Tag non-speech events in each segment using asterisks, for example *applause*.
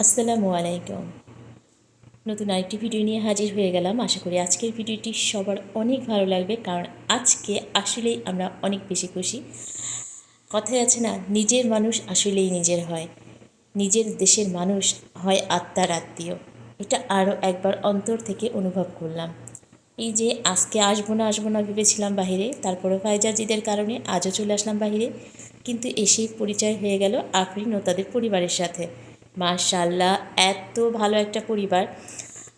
আসসালামু আলাইকুম। নতুন আরেকটি ভিডিও নিয়ে হাজির হয়ে গেলাম। আশা করি আজকের ভিডিওটি সবার অনেক ভালো লাগবে, কারণ আজকে আসলেই আমরা অনেক বেশি খুশি। কথায় আছে না, নিজের মানুষ আসলেই নিজের হয়। নিজের দেশের মানুষ হয় আত্মার আত্মীয়। এটা আরও একবার অন্তর থেকে অনুভব করলাম। এই যে আজকে আসব না আসব না ভেবেছিলাম বাহিরে তারপরে ফাইজাজিদের কারণে আজও চলে আসলাম বাহিরে। কিন্তু এসেই পরিচয় হয়ে গেল আফরিন ও তাদের পরিবারের সাথে। মাশাল্লাহ এত ভালো একটা পরিবার।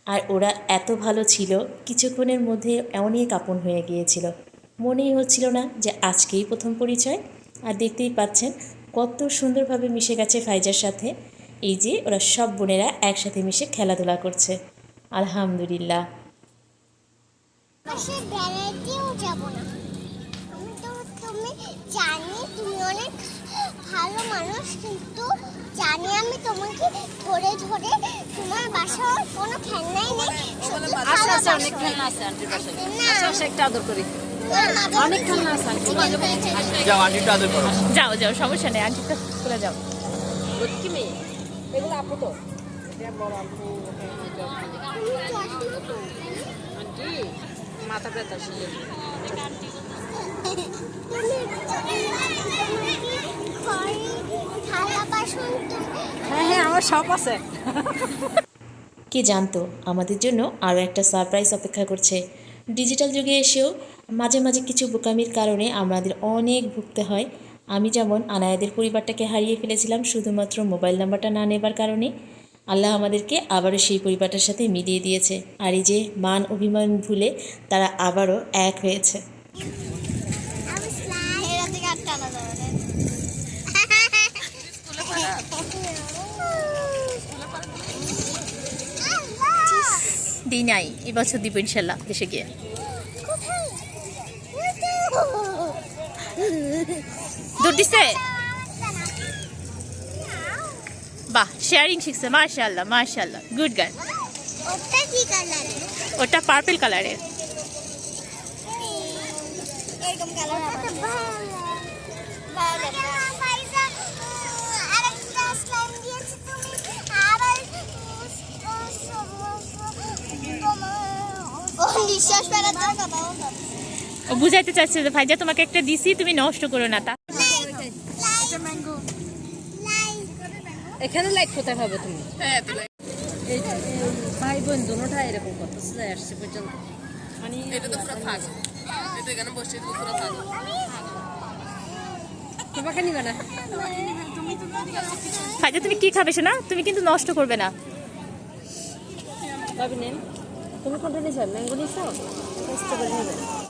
আর ওরা এত ভালো ছিল, কিছুক্ষণের মধ্যে অনেক আপন হয়ে গিয়েছিল। মনেই হচ্ছিল না যে আজকেই প্রথম পরিচয়। আর দেখতেই পাচ্ছেন, কত সুন্দরভাবে মিশে গেছে ফাইজার সাথে। এই যে ওরা সব বোনেরা একসাথে মিশে খেলাধুলা করছে। আলহামদুলিল্লাহ। ভালো মানুষ, কিন্তু ধরে ধরে তোমার বাসার কোনো খেলনাই নেই শুধু আচ্ছা আচ্ছা অনেক খেলনা আছে আন্টির বাসায়। আচ্ছা আচ্ছা একটা আদর করি। অনেক খেলনা আছে আন্টি যাও আন্টিটা আদর করো। যাও যাও সমস্যা নেই আন্টিটা করে যাও। কি মেয়ে? এগুলো আপু তো। এটা বড় আপু আন্টি মাথা ব্যথা *laughs* ঘরে থালা বাসন তুমি হ্যাঁ হ্যাঁ আমার সব আছে। কে জানতো? আমাদের জন্য আরও একটা সারপ্রাইজ অপেক্ষা করছে। ডিজিটাল যুগে এসেও মাঝে মাঝে কিছু বোকামির কারণে আমাদের অনেক ভুগতে হয়। আমি যেমন আনায়াদের পরিবারটাকে হারিয়ে ফেলেছিলাম, শুধুমাত্র মোবাইল নাম্বারটা না নেবার কারণে। আল্লাহ আমাদেরকে আবারও সেই পরিবারটার সাথে মিলিয়ে দিয়েছে। আর এই যে মান অভিমান ভুলে তারা আবারও এক হয়েছে আমি স্লাইড এরা থেকে আর টানা যাবে না দিই নাই এবছর দিব ইনশাল্লাহ দেশে গিয়ে। দূর দিছে? বাহ শেয়ারিং শিখছে মার্শাল্লাহ মার্শাল্লাহ গুড গার্ল ওটা পার্পল কালারের কালার ও ফেরার কথা। ও বুঝাইতে চাচ্ছে যে ভাইজা তোমাকে একটা দিছি তুমি নষ্ট করো না তা এখানে লাইক কোথায় পাবে তুমি? এই এই ভাই বোন দুটোটা এরকম করতেছে যে আসছে পর্যন্ত। মানে এটা তো পুরো ফাঁক এটা এখানে বসে পুরো ফাঁক তোমাকে নিবে না? ভাইজা তুমি কি খাবে শোনা? তুমি কিন্তু নষ্ট করবে না। ভাবি নেন? তুমি কোনটা নিছো ম্যাঙ্গো নিছো স্ট্রবেরি নেবে